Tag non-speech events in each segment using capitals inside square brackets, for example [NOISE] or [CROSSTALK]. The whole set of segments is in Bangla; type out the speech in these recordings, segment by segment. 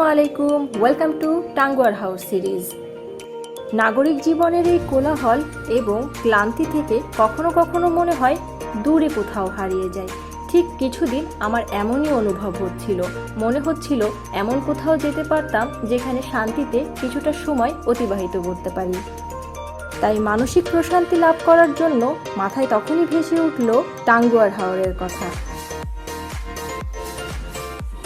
আলাইকুম welcome to Tanguar house series নাগরিক জীবনের এই কোলাহল এবং ক্লান্তি থেকে কখনো কখনো মনে হয় দূরে কোথাও হারিয়ে যায়। ঠিক কিছুদিন আমার এমনই অনুভব হচ্ছিল। মনে হচ্ছিল এমন কোথাও যেতে পারতাম যেখানে শান্তিতে কিছুটা সময় অতিবাহিত করতে পারি। তাই মানসিক প্রশান্তি লাভ করার জন্য মাথায় তখনই ভেসে উঠল টাঙ্গুয়ার হাওরের কথা।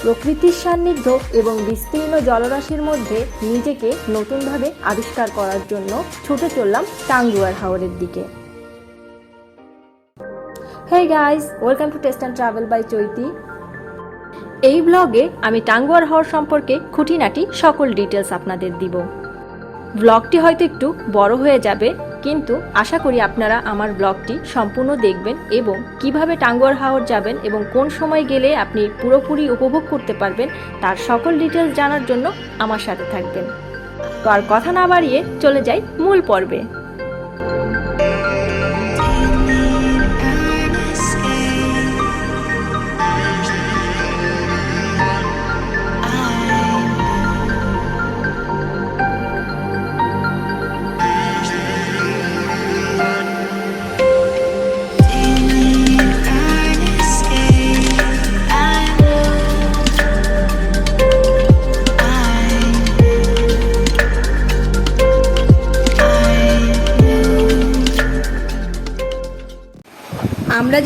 প্রকৃতির সান্নিধ্য এবং বিস্তীর্ণ জলরাশির মধ্যে নিজেকে নতুনভাবে আবিষ্কার করার জন্য ছুটে চললাম টাঙ্গুয়ার হাওরের দিকে। Hey guys welcome to test and travel by Chaiti এই ব্লগে আমি টাঙ্গুয়ার হাওর সম্পর্কে খুঁটিনাটি সকল ডিটেলস আপনাদের দিব। ব্লগটি হয়তো একটু বড় হয়ে যাবে কিন্তু আশা করি আপনারা আমার ব্লগটি সম্পূর্ণ দেখবেন এবং কীভাবে টাঙ্গুয়ার হাওর যাবেন এবং কোন সময় গেলে আপনি পুরোপুরি উপভোগ করতে পারবেন তার সকল ডিটেলস জানার জন্য আমার সাথে থাকবেন। তো আর কথা না বাড়িয়ে চলে যাই মূল পর্বে।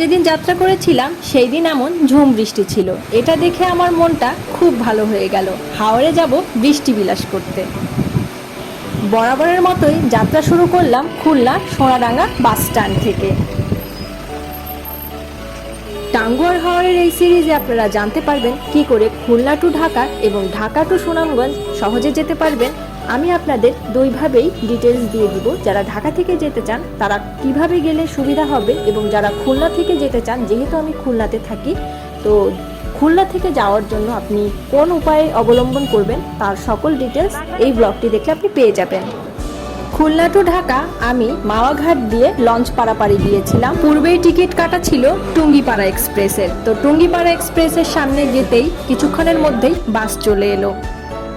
যেদিন যাত্রা করেছিলাম সেই দিন এমন ঝুম বৃষ্টি ছিল। এটা দেখে আমার মনটা খুব ভালো হয়ে গেল। হাওড়ে যাব বৃষ্টি বিলাস করতে। বরাবরের মতোই যাত্রা শুরু করলাম খুলনা সোনাডাঙ্গা বাস স্ট্যান্ড থেকে। টাঙ্গুয়ার হাওড়ের এই সিরিজে আপনারা জানতে পারবেন কি করে খুলনা টু ঢাকা এবং ঢাকা টু সুনামগঞ্জ সহজে যেতে পারবেন আমি আপনাদের দুইভাবেই ডিটেলস দিয়ে দিব। যারা ঢাকা থেকে যেতে চান, তারা কীভাবে গেলে সুবিধা হবে এবং যারা খুলনা থেকে যেতে চান, যেহেতু আমি খুলনাতে থাকি, তো খুলনা থেকে যাওয়ার জন্য আপনি কোন উপায়ে অবলম্বন করবেন, তার সকল ডিটেলস এই ব্লগটি দেখলে আপনি পেয়ে যাবেন। খুলনা টু ঢাকা আমি মাওয়াঘাট দিয়ে লঞ্চ পাড়াপাড়ি গিয়েছিলাম। পূর্বেই টিকিট কাটা ছিল টুঙ্গিপাড়া এক্সপ্রেসের। তো টুঙ্গিপাড়া এক্সপ্রেসের সামনে যেতেই কিছুক্ষণের মধ্যেই বাস চলে এলো।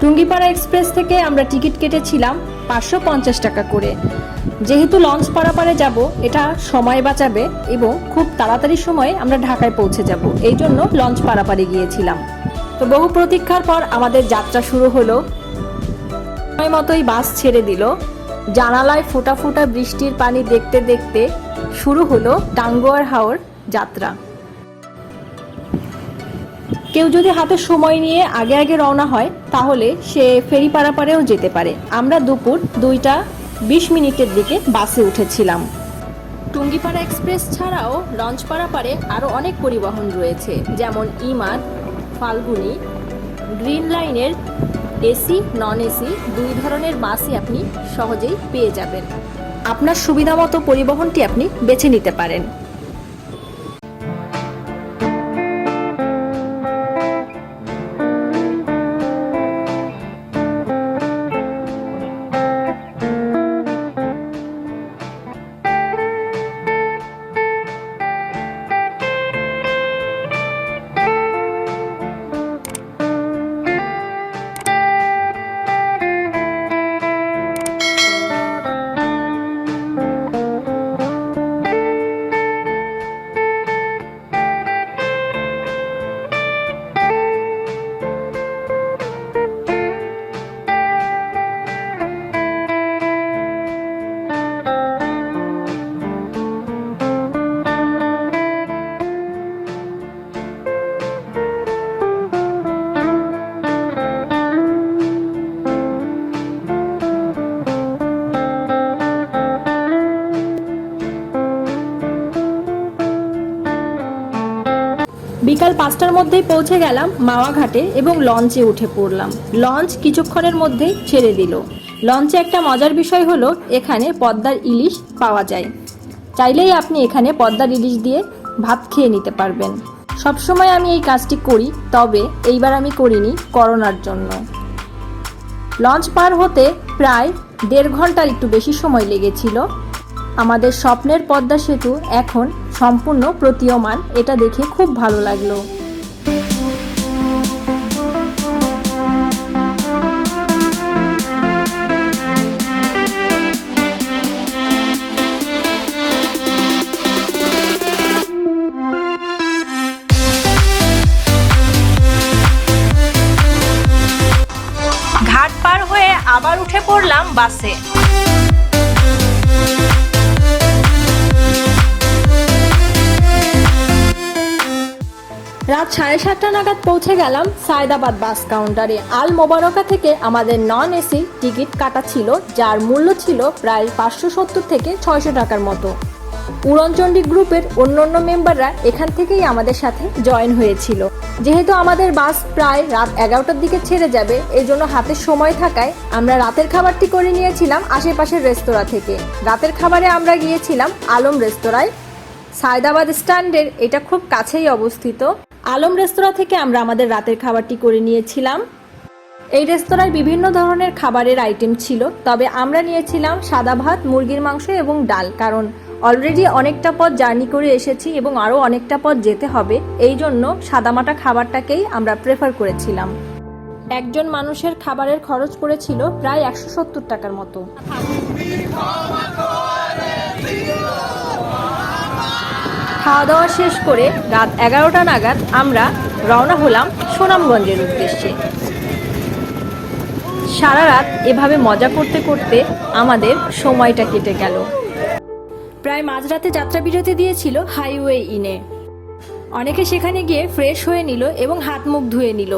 টুঙ্গিপাড়া এক্সপ্রেস থেকে আমরা টিকিট কেটেছিলাম পাঁচশো পঞ্চাশ টাকা করে। যেহেতু লঞ্চ পাড়াপাড়ে যাব, এটা সময় বাঁচাবে এবং খুব তাড়াতাড়ি সময়ে আমরা ঢাকায় পৌঁছে যাব। এই জন্য লঞ্চ পাড়াপাড়ি গিয়েছিলাম। তো বহু প্রতীক্ষার পর আমাদের যাত্রা শুরু হলো। সময় মতোই বাস ছেড়ে দিল। জানালায় ফোটা ফোটা বৃষ্টির পানি দেখতে দেখতে শুরু হলো টাঙ্গুয়ার হাওর যাত্রা। কেউ যদি হাতে সময় নিয়ে আগে আগে রওনা হয়, তাহলে সে ফেরি পারাপারেও যেতে পারে। আমরা দুপুর দুইটা বিশ মিনিটের দিকে বাসে উঠেছিলাম। টুঙ্গিপাড়া এক্সপ্রেস ছাড়াও লঞ্চ পারাপারে আরও অনেক পরিবহন রয়েছে, যেমন ইমাদ, ফাল্গুনি, গ্রিন লাইনের এসি নন এসি দুই ধরনের বাসই আপনি সহজেই পেয়ে যাবেন। আপনার সুবিধা মতো পরিবহনটি আপনি বেছে নিতে পারেন। পাঁচটার মধ্যেই পৌঁছে গেলাম মাওয়াঘাটে এবং লঞ্চে উঠে পড়লাম। লঞ্চ কিছুক্ষণের মধ্যেই ছেড়ে দিল। লঞ্চে একটা মজার বিষয় হলো, এখানে পদ্মার ইলিশ পাওয়া যায়। চাইলেই আপনি এখানে পদ্মার ইলিশ দিয়ে ভাত খেয়ে নিতে পারবেন। সবসময় আমি এই কাজটি করি, তবে এইবার আমি করিনি করোনার জন্য। লঞ্চ পার হতে প্রায় দেড় ঘণ্টার একটু বেশি সময় লেগেছিল। আমাদের স্বপ্নের পদ্মা সেতু এখন সম্পূর্ণ প্রতীয়মান, এটা দেখে খুব ভালো লাগল। আবার উঠে পড়লাম বাসে। রাত সাড়ে সাতটা নাগাদ পৌঁছে গেলাম সায়দাবাদ বাস কাউন্টারে। আল মোবারকা থেকে আমাদের নন এসি টিকিট কাটা ছিল, যার মূল্য ছিল প্রায় পাঁচশো সত্তর থেকে ছয়শো টাকার মতো। উড়নচণ্ডী গ্রুপের অন্যান্য মেম্বাররা এখান থেকেই আমাদের সাথে জয়েন হয়েছিল। যেহেতু আমাদের বাস প্রায় রাত এগারোটার দিকে ছেড়ে যাবে এই জন্য হাতের সময় থাকায় আমরা রাতের খাবারটি করে নিয়েছিলাম আশেপাশের রেস্তোরাঁ থেকে। রাতের খাবারে আমরা গিয়েছিলাম আলম রেস্তোরাঁয়। সায়দাবাদ স্ট্যান্ডের, এটা খুব কাছেই অবস্থিত। আলম রেস্তোরাঁ থেকে আমরা আমাদের রাতের খাবারটি করে নিয়েছিলাম। এই রেস্তোরাঁয় বিভিন্ন ধরনের খাবারের আইটেম ছিল, তবে আমরা নিয়েছিলাম সাদা ভাত, মুরগির মাংস এবং ডাল, কারণ অলরেডি অনেকটা পথ জার্নি করে এসেছি এবং আরও অনেকটা পথ যেতে হবে। এই জন্য সাদামাটা খাবারটাকেই আমরা প্রেফার করেছিলাম। একজন মানুষের খাবারের খরচ পড়েছিল প্রায় একশো সত্তর টাকার মতো। খাওয়া দাওয়া শেষ করে রাত এগারোটা নাগাদ আমরা রওনা হলাম সুনামগঞ্জের উদ্দেশ্যে। সারা রাত এভাবে মজা করতে করতে আমাদের সময়টা কেটে গেল। প্রায় মাঝরাতে যাত্রা বিরতি দিয়েছিল হাইওয়ে ইনে। অনেকে সেখানে গিয়ে ফ্রেশ হয়ে নিল এবং হাত মুখ ধুয়ে নিল।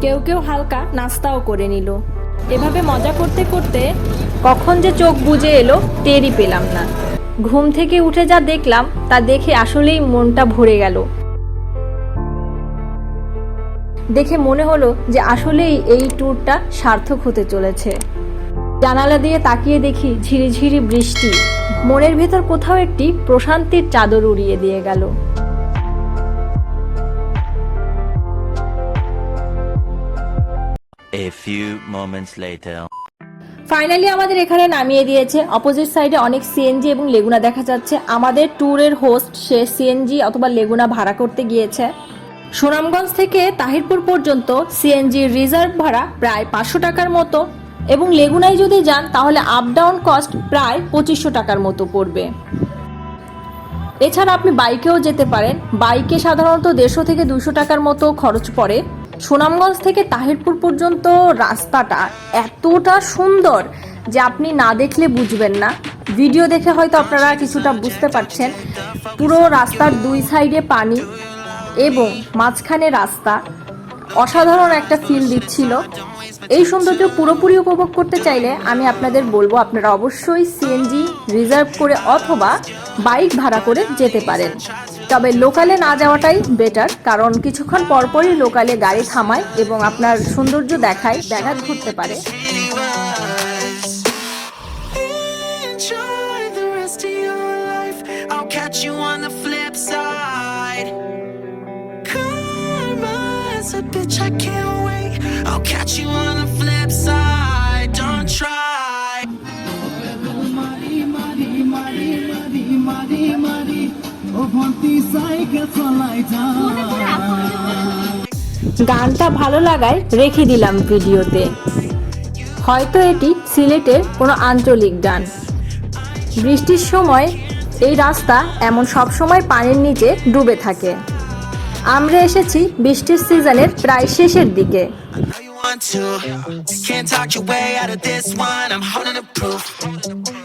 কেউ কেউ হালকা নাস্তাও করে নিল। এভাবে মজা করতে করতে কখন যে চোখ বুজে এলো টেরই পেলাম না। ঘুম থেকে উঠে যা দেখলাম তা দেখে আসলেই মনটা ভরে গেল। দেখে মনে হলো যে আসলেই এই ট্যুরটা সার্থক হতে চলেছে। জানালা দিয়ে তাকিয়ে দেখি ঝিরিঝিরি বৃষ্টি। মনের ভেতর কোথাও একটি প্রশান্তির চাদর উড়িয়ে দিয়ে গেল। A few moments later. Finally আমাদের এখানে নামিয়ে দিয়েছে। অপোজিট সাইডে অনেক সিএনজি এবং লেগুনা দেখা যাচ্ছে। আমাদের ট্যুরের হোস্ট সে সিএনজি অথবা লেগুনা ভাড়া করতে গিয়েছে। সুনামগঞ্জ থেকে তাহিরপুর পর্যন্ত সিএনজি রিজার্ভ ভাড়া প্রায় পাঁচশো টাকার মতো। এবং লেগুনায় যদি যান, তাহলে আপ ডাউন কস্ট প্রায় পঁচিশশো টাকার মতো পড়বে। এছাড়া আপনি বাইকেও যেতে পারেন। বাইকে সাধারণত দেড়শো থেকে দুশো টাকার মতো খরচ পড়ে। সুনামগঞ্জ থেকে তাহিরপুর পর্যন্ত রাস্তাটা এতটা সুন্দর যে আপনি না দেখলে বুঝবেন না। ভিডিও দেখে হয়তো আপনারা কিছুটা বুঝতে পারছেন। পুরো রাস্তার দুই সাইডে পানি এবং মাঝখানে রাস্তা। অসাধারণ একটা ফিল দিচ্ছিল। এই সৌন্দর্য পুরোপুরি উপভোগ করতে চাইলে আমি আপনাদের বলব আপনারা অবশ্যই সিএনজি রিজার্ভ করে অথবা বাইক ভাড়া করে যেতে পারেন। তবে লোকালে না যাওয়াটাই বেটার কারণ কিছুক্ষণ পরপরই লোকালে গাড়ি থামায় এবং আপনার সৌন্দর্য দেখায় ব্যাঘাত ঘটতে পারে। Catch you on the flip side. Karma's a bitch, I can't গানটা ভালো লাগায় রেখে দিলাম ভিডিওতে। হয়তো এটি সিলেটের কোনো আঞ্চলিক গান। বৃষ্টির সময় এই রাস্তা এমন সব সময় পানির নিচে ডুবে থাকে। আমরা এসেছি বৃষ্টির সিজনের প্রায় শেষের দিকে। Want to. Can't talk your way out of this one. I'm holding the proof.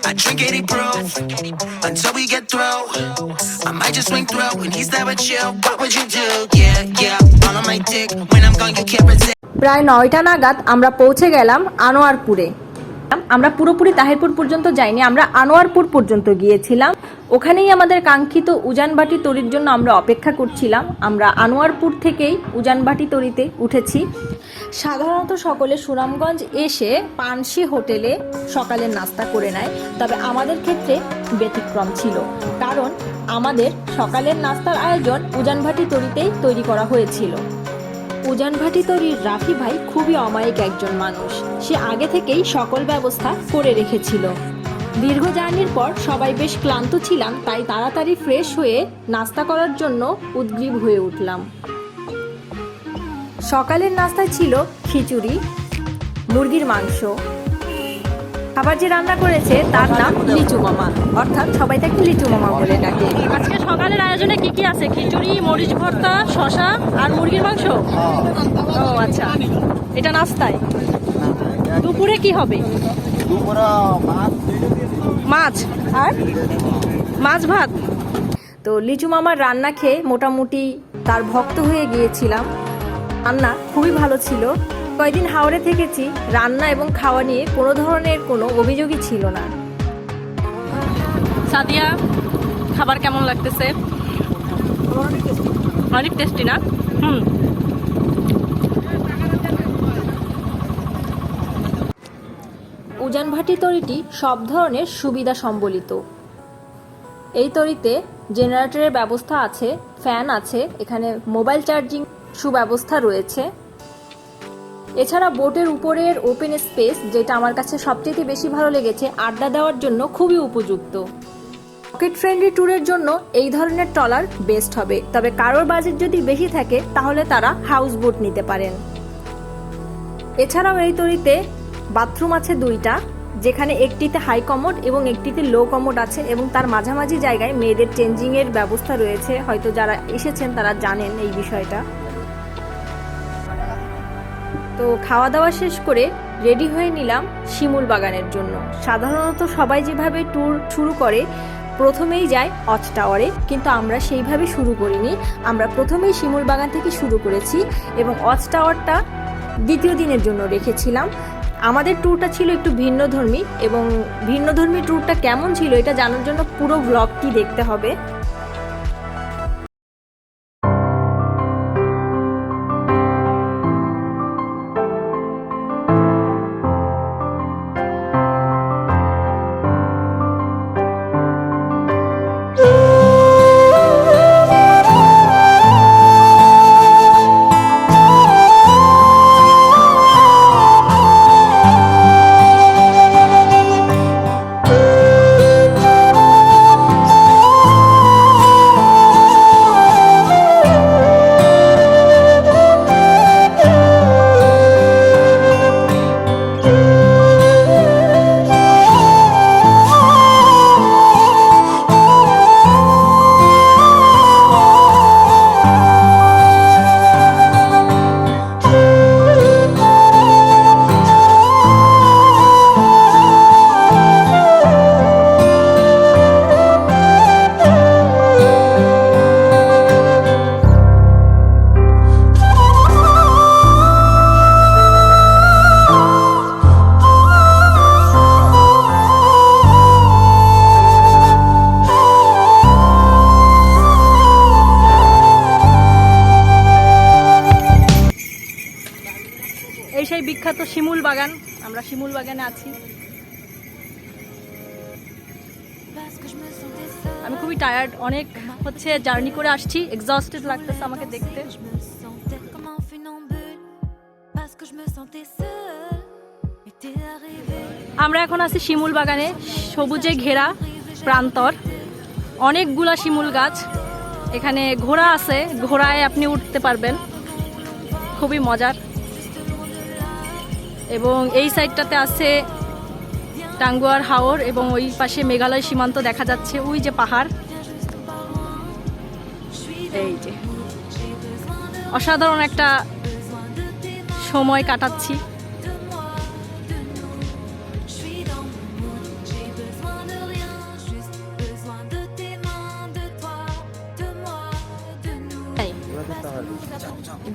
I drink 80 proof until we get through. I might just swing through when he's with you. What would you do? Yeah, yeah. All on my dick. When I'm gone, you can't resist. প্রায় নয়টা নাগাদ আমরা পৌঁছে গেলাম আনোয়ারপুরে আমরা পুরোপুরি তাহিরপুর পর্যন্ত যাইনি আমরা আনোয়ারপুর পর্যন্ত গিয়েছিলাম ওখানেই আমাদের কাঙ্ক্ষিত উজানবাটি তরির জন্য আমরা অপেক্ষা করছিলাম আমরা আনোয়ারপুর থেকেই উজানবাটি তরিতে উঠেছি সাধারণত সকলে সুনামগঞ্জ এসে পানসি হোটেলে সকালের নাস্তা করে নেয়, তবে আমাদের ক্ষেত্রে ব্যতিক্রম ছিল। কারণ আমাদের সকালের নাস্তার আয়োজন উজানভাটি তরিতেই তৈরি করা হয়েছিল। উজানভাটি তরির রাফি ভাই খুবই অমায়িক একজন মানুষ। সে আগে থেকেই সকল ব্যবস্থা করে রেখেছিল। দীর্ঘ জার্নির পর সবাই বেশ ক্লান্ত ছিলাম, তাই তাড়াতাড়ি ফ্রেশ হয়ে নাস্তা করার জন্য উদ্গ্রীব হয়ে উঠলাম। সকালের নাস্তায় ছিল খিচুড়ি মুরগির মাংস। খাবার যে রান্না করেছে তার নাম লিচু মামা। অর্থাৎ সবাই তাকে লিচু মামা বলে ডাকে। আজকে সকালের আয়োজনে কি কি আছে? খিচুড়ি মরিচ ভর্তা শশা আর মুরগির মাংস? ও আচ্ছা। এটা নাস্তায়? দুপুরে কি হবে? মাছ। আর? মাছ ভাত? তো লিচু মামার রান্না খেয়ে মোটামুটি তার ভক্ত হয়ে গিয়েছিলাম। রান্না খুবই ভালো ছিল। কয়েকদিন হাওড়ে থেকেছি রান্না এবং খাওয়া নিয়ে কোনো ধরনের কোনো অভিযোগই ছিল না। সাদিয়া খাবার কেমন লাগতেছে? অনেক টেস্টি না? হুম। উজান ভাটি তরিটি সব ধরনের সুবিধা সম্বলিত। এই তরিতে জেনারেটরের ব্যবস্থা আছে ফ্যান আছে এখানে মোবাইল চার্জিং সুব্যবস্থা রয়েছে। এছাড়া বোটের উপরের ওপেন স্পেস যেটা আমার কাছে সবচেয়ে বেশি ভালো লেগেছে, আড্ডা দেওয়ার জন্য খুবই উপযুক্ত। পকেট ফ্রেন্ডলি ট্যুরের জন্য এই ধরনের ট্রলার বেস্ট হবে। তবে কারোর বাজেট যদি বেশি থাকে, তাহলে তারা হাউস বোট নিতে পারেন। এছাড়াও এই তরিতে বাথরুম আছে দুইটা, যেখানে একটিতে হাই কমোড এবং একটিতে লো কমোড আছে এবং তার মাঝামাঝি জায়গায় মেয়েদের চেঞ্জিংয়ের ব্যবস্থা রয়েছে। হয়তো যারা এসেছেন, তারা জানেন এই বিষয়টা। তো খাওয়া দাওয়া শেষ করে রেডি হয়ে নিলাম শিমুল বাগানের জন্য। সাধারণত সবাই যেভাবে ট্যুর শুরু করে, প্রথমেই যায় অচ টাওয়ারে, কিন্তু আমরা সেইভাবে শুরু করিনি। আমরা প্রথমেই শিমুল বাগান থেকে শুরু করেছি এবং অচ টাওয়ারটা দ্বিতীয় দিনের জন্য রেখেছিলাম। আমাদের ট্যুরটা ছিল একটু ভিন্নধর্মী এবং ভিন্নধর্মী ট্যুরটা কেমন ছিল এটা জানার জন্য পুরো ব্লগটি দেখতে হবে। আছি। আমি খুবই টায়ার্ড অনেক হচ্ছে জার্নি করে আসছি এক্সস্টেড লাগতেছে আমাকে দেখতে। আমরা এখন আছি শিমুল বাগানে, সবুজে ঘেরা প্রান্তর। অনেকগুলা শিমুল গাছ, এখানে ঘোড়া আছে, ঘোড়ায় আপনি উঠতে পারবেন। খুবই মজার। এবং এই সাইডটাতে আছে টাঙ্গুয়ার হাওর এবং ওই পাশে মেঘালয় সীমান্ত দেখা যাচ্ছে ওই যে পাহাড়। এই যে। অসাধারণ একটা সময় কাটাচ্ছি।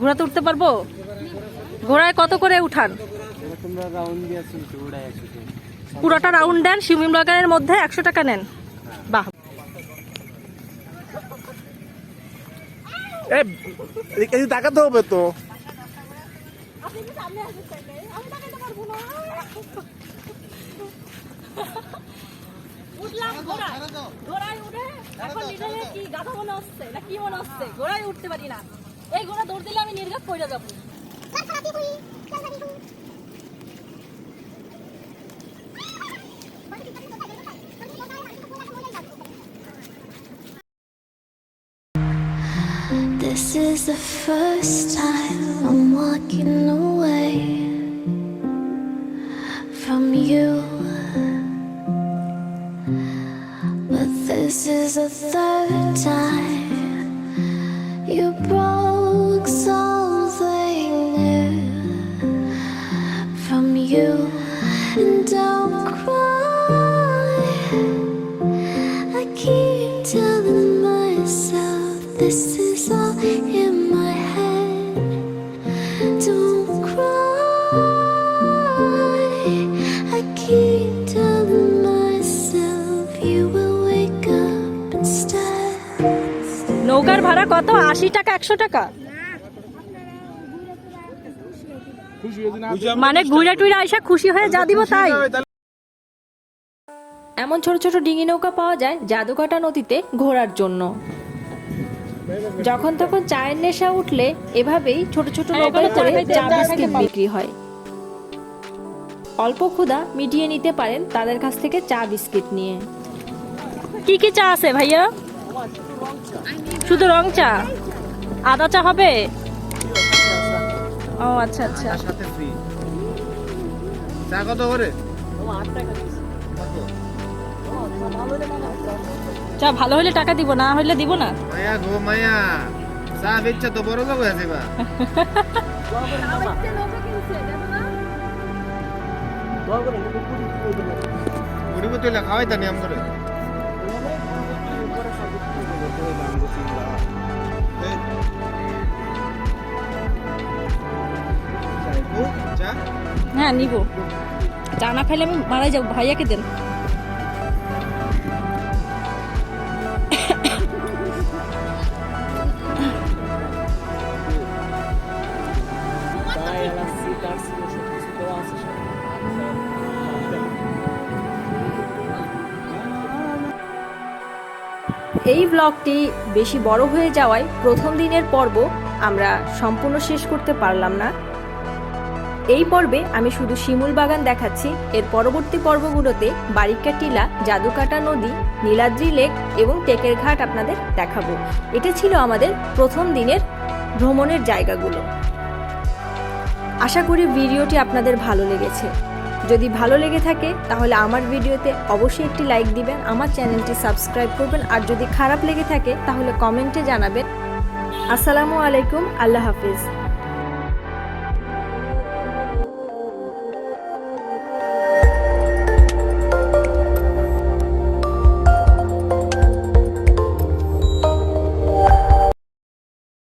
ঘোড়াতে উঠতে পারব? ঘোড়ায় কত করে উঠান? পুরোটা রাউন্ড দেন শিমিম বাগানের মধ্যে একশো টাকা নেন। বাহ। এ এদিকে তাকাতে হবে তো। উঠলাম ঘোড়ায়। ঘোড়ায় উঠে এখন নিজেকে কি গাধা মনে হচ্ছে না কি মনে হচ্ছে? ঘোড়ায় উঠতে পারি না। এই ঘোড়া দৌড় দিলে আমি নির্ঘাত পড়ে যাব। This is the third time নৌকার ভাড়া কত? আশি টাকা একশো টাকা? মানে ঘুরে টুইরে আইসা খুশি হয়ে যা দিব তাই? এমন ছোট ছোট ডিঙি নৌকা পাওয়া যায় জাদুকাটা নদীতে ঘোরার জন্য। যখন তখন চায়ের নেশা উঠলে এভাবেই ছোট ছোট হ্যাঁ, নৌকায় চা করে চা চা বিস্কিট বিক্রি হয়। অল্প ক্ষুধা মিটিয়ে নিতে পারেন তাদের কাছ থেকে চা বিস্কিট নিয়ে। কি কি চা আছে ভাইয়া? শুধু রং চা? আদা চা হবে? ও আচ্ছা আচ্ছা। সাথে ফ্রি চা কত করে? চা ভালো হলে টাকা দিব না হলে দিব না? মায়া গো মায়া। চা বেচছে তো বড় লোক আছে বা। [LAUGHS] কুড়ি বোতলে খাওয়াই তানি আম করে। হ্যাঁ। নিব। চা না খাইলে আমি মারাই যাব। ভাইয়াকে দেন। এই ব্লগটি বেশি বড় হয়ে যাওয়ায় প্রথম দিনের পর্ব আমরা সম্পূর্ণ শেষ করতে পারলাম না। এই পর্বে আমি শুধু শিমুল বাগান দেখাচ্ছি। এর পরবর্তী পর্বগুলোতে বারিকা টিলা, জাদুকাটা নদী, নীলাদ্রি লেক এবং টেকের ঘাট আপনাদের দেখাবো। এটা ছিল আমাদের প্রথম দিনের ভ্রমণের জায়গাগুলো। আশা করি ভিডিওটি আপনাদের ভালো লেগেছে। যদি ভালো লেগে থাকে, তাহলে আমার ভিডিওতে অবশ্যই একটি লাইক দিবেন, আমার চ্যানেলটি সাবস্ক্রাইব করবেন, আর যদি খারাপ লেগে থাকে, তাহলে কমেন্টে জানাবেন। আসসালামু আলাইকুম, আল্লাহ হাফিজ।